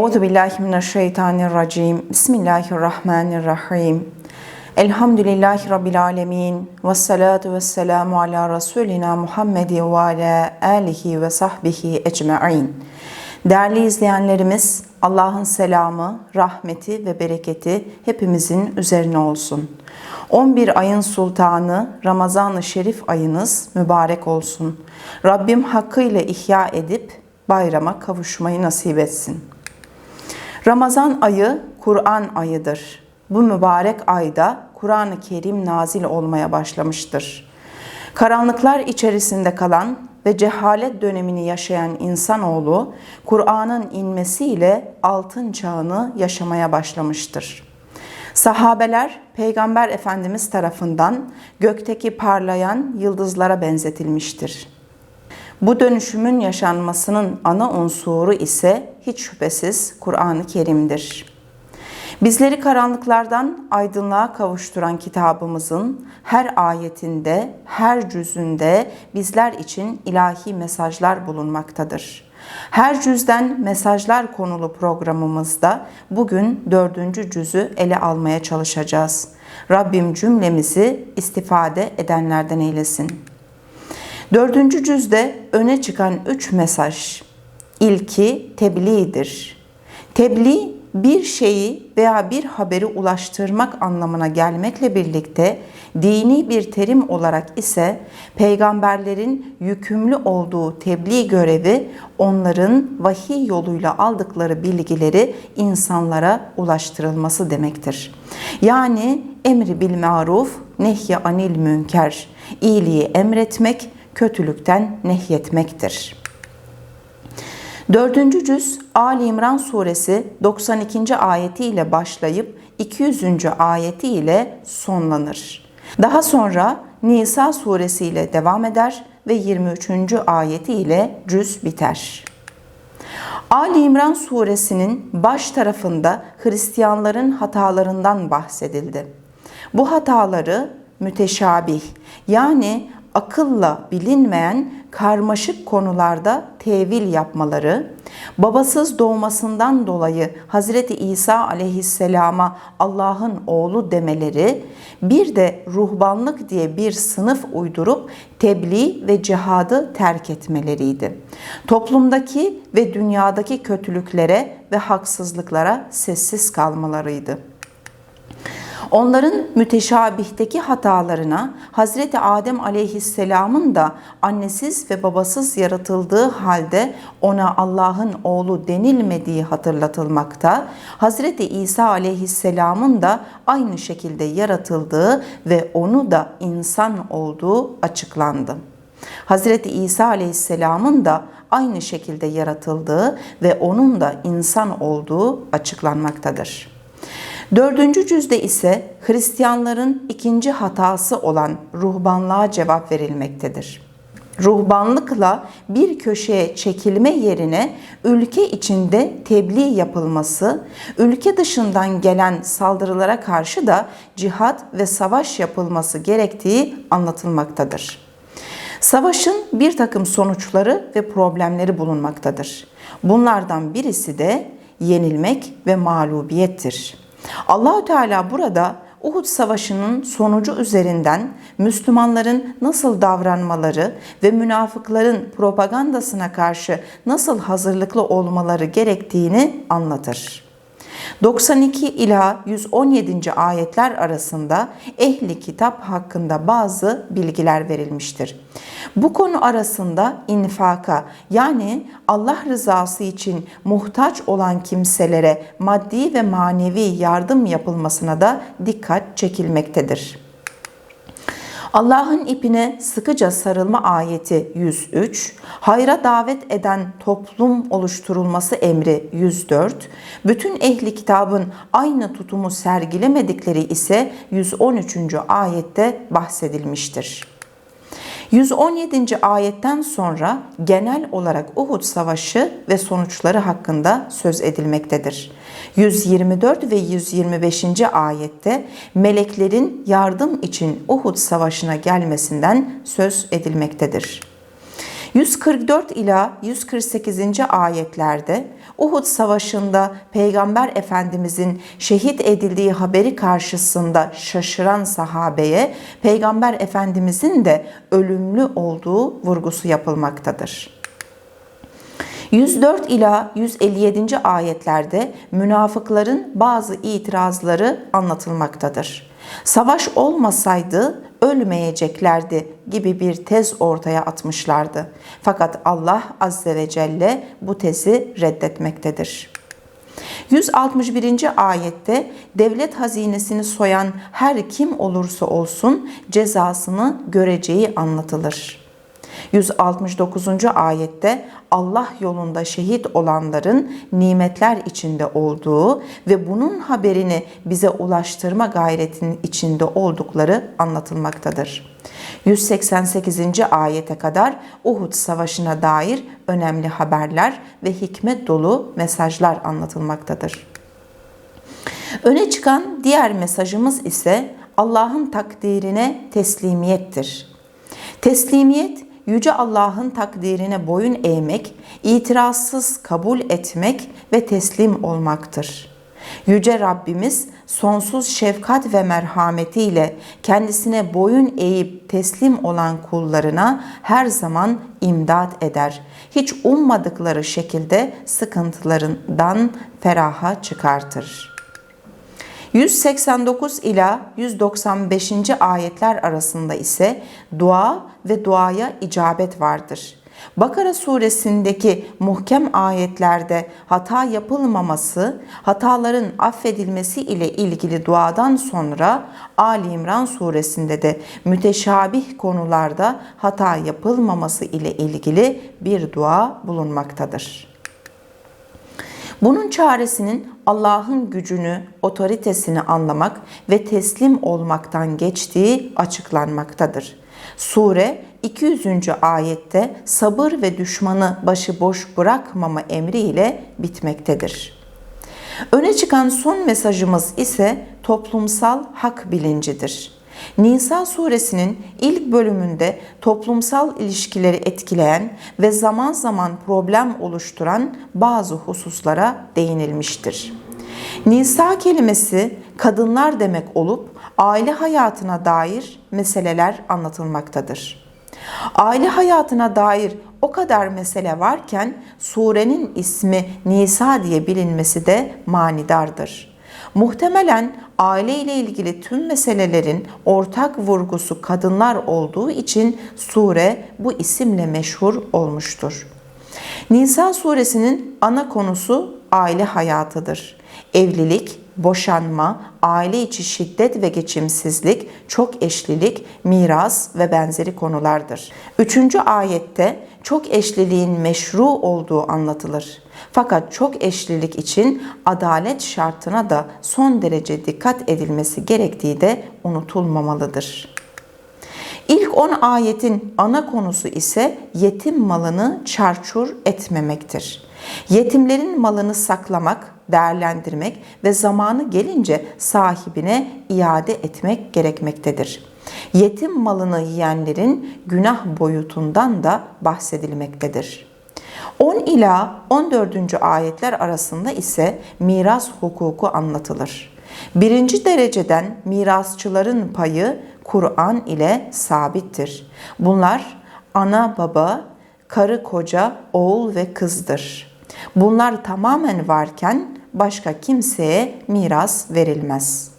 Euzu billahi mineşşeytanirracim. Bismillahirrahmanirrahim. Elhamdülillahi rabbil alamin. Ves salatu vesselamu ala rasulina Muhammed ve ala alihi ve sahbihi ecmaîn. Değerli izleyenlerimiz, Allah'ın selamı, rahmeti ve bereketi hepimizin üzerine olsun. 11 ayın sultanı Ramazan-ı Şerif ayınız mübarek olsun. Rabbim hakkıyla ihya edip bayrama kavuşmayı nasip etsin. Ramazan ayı Kur'an ayıdır. Bu mübarek ayda Kur'an-ı Kerim nazil olmaya başlamıştır. Karanlıklar içerisinde kalan ve cehalet dönemini yaşayan insanoğlu Kur'an'ın inmesiyle altın çağını yaşamaya başlamıştır. Sahabeler Peygamber Efendimiz tarafından gökteki parlayan yıldızlara benzetilmiştir. Bu dönüşümün yaşanmasının ana unsuru ise hiç şüphesiz Kur'an-ı Kerim'dir. Bizleri karanlıklardan aydınlığa kavuşturan kitabımızın her ayetinde, her cüzünde bizler için ilahi mesajlar bulunmaktadır. Her cüzden mesajlar konulu programımızda bugün dördüncü cüzü ele almaya çalışacağız. Rabbim cümlemizi istifade edenlerden eylesin. Dördüncü cüzde öne çıkan üç mesaj. İlki tebliğdir. Tebliğ bir şeyi veya bir haberi ulaştırmak anlamına gelmekle birlikte dini bir terim olarak ise peygamberlerin yükümlü olduğu tebliğ görevi onların vahiy yoluyla aldıkları bilgileri insanlara ulaştırılması demektir. Yani emri bil maruf, nehye anil münker, iyiliği emretmek, kötülükten nehyetmektir. Dördüncü cüz Ali İmran suresi 92. ayeti ile başlayıp 200. ayeti ile sonlanır. Daha sonra Nisa suresi ile devam eder ve 23. ayeti ile cüz biter. Ali İmran suresinin baş tarafında Hristiyanların hatalarından bahsedildi. Bu hataları müteşabih yani akılla bilinmeyen karmaşık konularda tevil yapmaları, babasız doğmasından dolayı Hazreti İsa aleyhisselama Allah'ın oğlu demeleri, bir de ruhbanlık diye bir sınıf uydurup tebliğ ve cihadı terk etmeleriydi. Toplumdaki ve dünyadaki kötülüklere ve haksızlıklara sessiz kalmalarıydı. Onların müteşabihteki hatalarına Hazreti Adem aleyhisselamın da annesiz ve babasız yaratıldığı halde ona Allah'ın oğlu denilmediği hatırlatılmakta, Hazreti İsa aleyhisselamın da aynı şekilde yaratıldığı ve onu da insan olduğu açıklandı. Hazreti İsa aleyhisselamın da aynı şekilde yaratıldığı ve onun da insan olduğu açıklanmaktadır. Dördüncü cüzde ise Hristiyanların ikinci hatası olan ruhbanlığa cevap verilmektedir. Ruhbanlıkla bir köşeye çekilme yerine ülke içinde tebliğ yapılması, ülke dışından gelen saldırılara karşı da cihat ve savaş yapılması gerektiği anlatılmaktadır. Savaşın bir takım sonuçları ve problemleri bulunmaktadır. Bunlardan birisi de yenilmek ve mağlubiyettir. Allahü Teala burada Uhud Savaşı'nın sonucu üzerinden Müslümanların nasıl davranmaları ve münafıkların propagandasına karşı nasıl hazırlıklı olmaları gerektiğini anlatır. 92 ila 117. ayetler arasında ehli kitap hakkında bazı bilgiler verilmiştir. Bu konu arasında infaka yani Allah rızası için muhtaç olan kimselere maddi ve manevi yardım yapılmasına da dikkat çekilmektedir. Allah'ın ipine sıkıca sarılma ayeti 103, hayra davet eden toplum oluşturulması emri 104, bütün ehli kitabın aynı tutumu sergilemedikleri ise 113. ayette bahsedilmiştir. 117. ayetten sonra genel olarak Uhud Savaşı ve sonuçları hakkında söz edilmektedir. 124 ve 125. ayette meleklerin yardım için Uhud Savaşı'na gelmesinden söz edilmektedir. 144 ila 148. ayetlerde Uhud Savaşı'nda Peygamber Efendimizin şehit edildiği haberi karşısında şaşıran sahabeye Peygamber Efendimizin de ölümlü olduğu vurgusu yapılmaktadır. 104 ila 157. ayetlerde münafıkların bazı itirazları anlatılmaktadır. Savaş olmasaydı ölmeyeceklerdi gibi bir tez ortaya atmışlardı. Fakat Allah azze ve celle bu tezi reddetmektedir. 161. ayette devlet hazinesini soyan her kim olursa olsun cezasını göreceği anlatılır. 169. ayette Allah yolunda şehit olanların nimetler içinde olduğu ve bunun haberini bize ulaştırma gayretinin içinde oldukları anlatılmaktadır. 188. ayete kadar Uhud Savaşı'na dair önemli haberler ve hikmet dolu mesajlar anlatılmaktadır. Öne çıkan diğer mesajımız ise Allah'ın takdirine teslimiyettir. Teslimiyet Yüce Allah'ın takdirine boyun eğmek, itirazsız kabul etmek ve teslim olmaktır. Yüce Rabbimiz sonsuz şefkat ve merhametiyle kendisine boyun eğip teslim olan kullarına her zaman imdat eder. Hiç ummadıkları şekilde sıkıntılarından feraha çıkartır.'' 189 ila 195. ayetler arasında ise dua ve duaya icabet vardır. Bakara suresindeki muhkem ayetlerde hata yapılmaması, hataların affedilmesi ile ilgili duadan sonra Ali İmran suresinde de müteşabih konularda hata yapılmaması ile ilgili bir dua bulunmaktadır. Bunun çaresinin Allah'ın gücünü, otoritesini anlamak ve teslim olmaktan geçtiği açıklanmaktadır. Sure 200. ayette sabır ve düşmanı başıboş bırakmama emriyle bitmektedir. Öne çıkan son mesajımız ise toplumsal hak bilincidir. Nisa suresinin ilk bölümünde toplumsal ilişkileri etkileyen ve zaman zaman problem oluşturan bazı hususlara değinilmiştir. Nisa kelimesi kadınlar demek olup aile hayatına dair meseleler anlatılmaktadır. Aile hayatına dair o kadar mesele varken surenin ismi Nisa diye bilinmesi de manidardır. Muhtemelen aile ile ilgili tüm meselelerin ortak vurgusu kadınlar olduğu için sure bu isimle meşhur olmuştur. Nisa suresinin ana konusu aile hayatıdır. Evlilik, boşanma, aile içi şiddet ve geçimsizlik, çok eşlilik, miras ve benzeri konulardır. Üçüncü ayette çok eşliliğin meşru olduğu anlatılır. Fakat çok eşlilik için adalet şartına da son derece dikkat edilmesi gerektiği de unutulmamalıdır. İlk 10 ayetin ana konusu ise yetim malını çarçur etmemektir. Yetimlerin malını saklamak, değerlendirmek ve zamanı gelince sahibine iade etmek gerekmektedir. Yetim malını yiyenlerin günah boyutundan da bahsedilmektedir. 10 ila 14. ayetler arasında ise miras hukuku anlatılır. Birinci dereceden mirasçıların payı Kur'an ile sabittir. Bunlar ana baba, karı koca, oğul ve kızdır. Bunlar tamamen varken başka kimseye miras verilmez.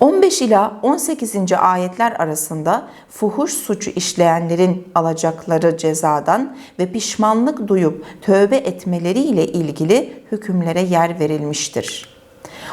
15 ila 18. ayetler arasında fuhuş suçu işleyenlerin alacakları cezadan ve pişmanlık duyup tövbe etmeleri ile ilgili hükümlere yer verilmiştir.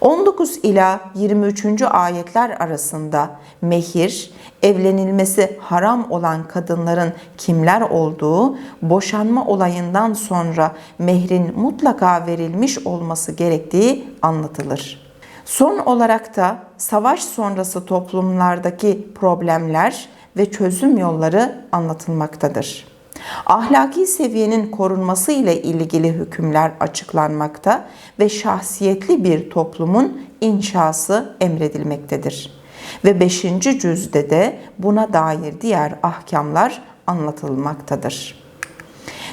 19 ila 23. ayetler arasında mehir, evlenilmesi haram olan kadınların kimler olduğu, boşanma olayından sonra mehrin mutlaka verilmiş olması gerektiği anlatılır. Son olarak da savaş sonrası toplumlardaki problemler ve çözüm yolları anlatılmaktadır. Ahlaki seviyenin korunması ile ilgili hükümler açıklanmakta ve şahsiyetli bir toplumun inşası emredilmektedir. Ve 5. cüzde de buna dair diğer ahkamlar anlatılmaktadır.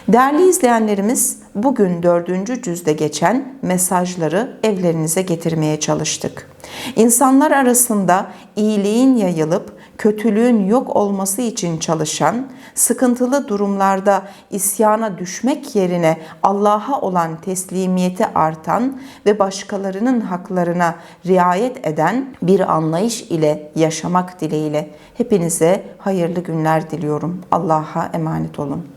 Değerli izleyenlerimiz, bugün dördüncü cüzde geçen mesajları evlerinize getirmeye çalıştık. İnsanlar arasında iyiliğin yayılıp kötülüğün yok olması için çalışan, sıkıntılı durumlarda isyana düşmek yerine Allah'a olan teslimiyeti artan ve başkalarının haklarına riayet eden bir anlayış ile yaşamak dileğiyle hepinize hayırlı günler diliyorum. Allah'a emanet olun.